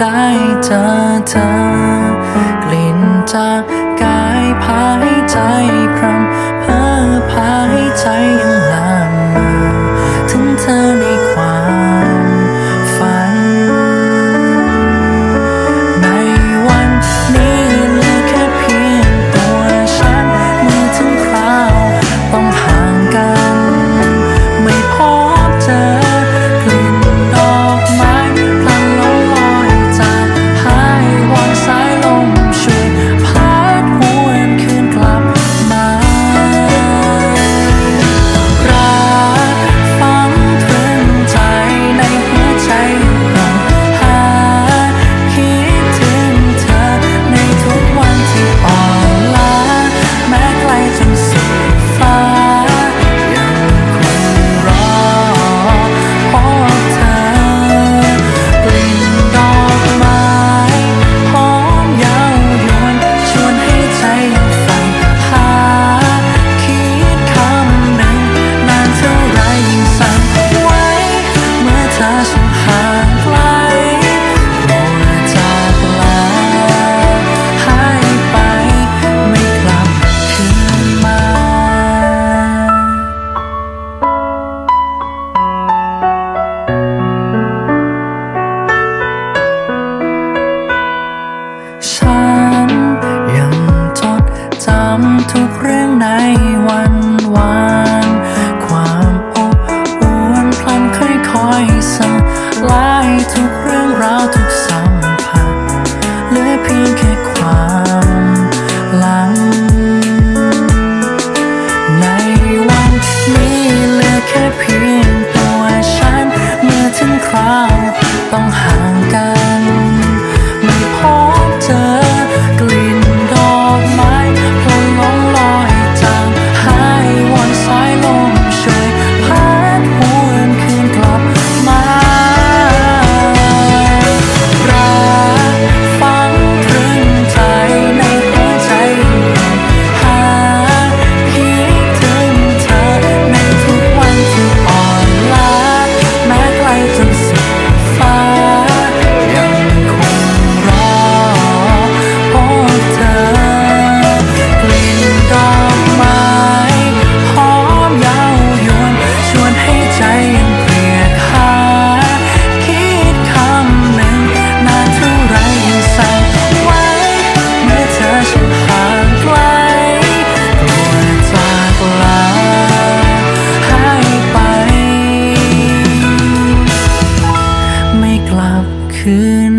ได้เจอเธอกลิ่นจากกายพายใจพรำเพ้อพายใจ งในวันวานความอบอุ่นพลันค่อยๆสลายทุกเรื่องราวทุกสัมผัสเหลือเพียงแค่ความหลัง ในวันนี้เหลือแค่เพียงตัวฉัน เมื่อถึงคราวต้องห่างกัน 是